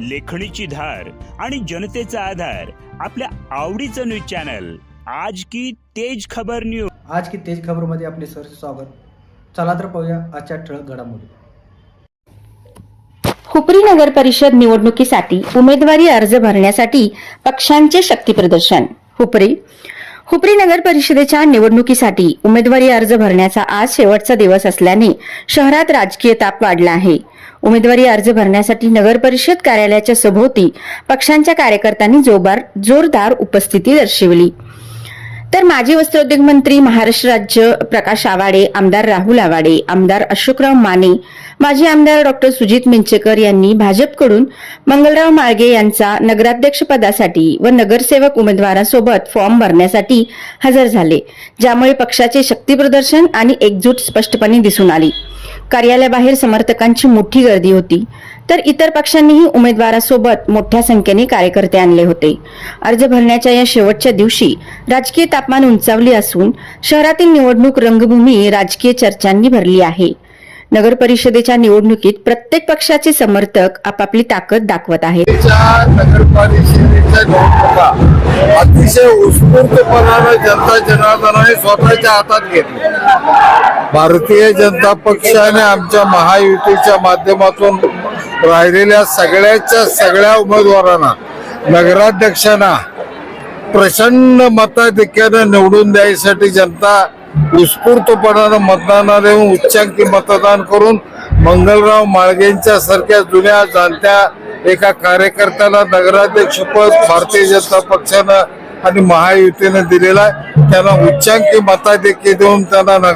लेखणीची धार आणि जनतेचा आधार आपल्या आवडीचं न्यूज चॅनल. आज की तेज खबर न्यूज आज की तेज खबरमध्ये आपले सर स्वागत. चला तर पाहूया आजच्या ठळक घडामोडी. हुपरी नगर परिषद निवडणुकीसाठी उमेदवारी अर्ज भरण्यासाठी पक्षांचे शक्तीप्रदर्शन हुपरी हुपरी नगर परिषदेच्या निवडणुकीसाठी उमेदवारी अर्ज भरण्याचा आज शेवटचा दिवस असल्याने शहरात राजकीय ताप वाढला आहे. उमेदवारी अर्ज भरण्यासाठी नगर परिषद कार्यालयाच्या सभोवती पक्षांच्या कार्यकर्त्यांनी जोबार जोरदार उपस्थिती दर्शवली. तर माजी वस्त्रोद्योग मंत्री महाराष्ट्र राज्य प्रकाश आवाडे आमदार राहुल आवाडे आमदार अशोकराव माने माजी आमदार डॉक्टर सुजित मिंचेकर यांनी भाजपकडून मंगलराव माळगे यांचा नगराध्यक्षपदासाठी व नगरसेवक उमेदवारासोबत फॉर्म भरण्यासाठी हजर झाले ज्यामुळे पक्षाचे शक्तीप्रदर्शन आणि एकजूट स्पष्टपणे दिसून आली. कार्यालयाबाहेर समर्थकांची मोठी गर्दी होती. तर इतर पक्षांनीही उमेदवारासोबत मोठ्या संख्येने कार्यकर्ते आणले होते. अर्ज भरण्याच्या या शेवटच्या दिवशी राजकीय तापमान उंचावली असून शहरातील निवडणूक रंगभूमी राजकीय चर्चांनी भरली आहे. नगर परिषदेच्या निवडणुकीत प्रत्येक पक्षाचे समर्थक आपापली ताकद दाखवत आहेत. अतिशय उत्स्फूर्तपणाने जनता जनार्दनाने स्वतःच्या हातात घेतली भारतीय जनता पक्षाने आमच्या महायुतीच्या माध्यमातून राहिलेल्या सगळ्याच्या सगळ्या उमेदवारांना नगराध्यक्षांना प्रचंड मताधिक्यानं निवडून द्यायसाठी जनता उत्स्फूर्तपणानं मतदानाला देऊन उच्चांकी मतदान करून मंगलराव माळगेंच्या सारख्या जुन्या जाणत्या एका कार्यकर्त्याला नगराध्यक्षपद भारतीय जनता पक्षानं आणि महायुतीनं दिलेला आहे. त्यांना उच्चांकी मताधिक्य देऊन त्यांना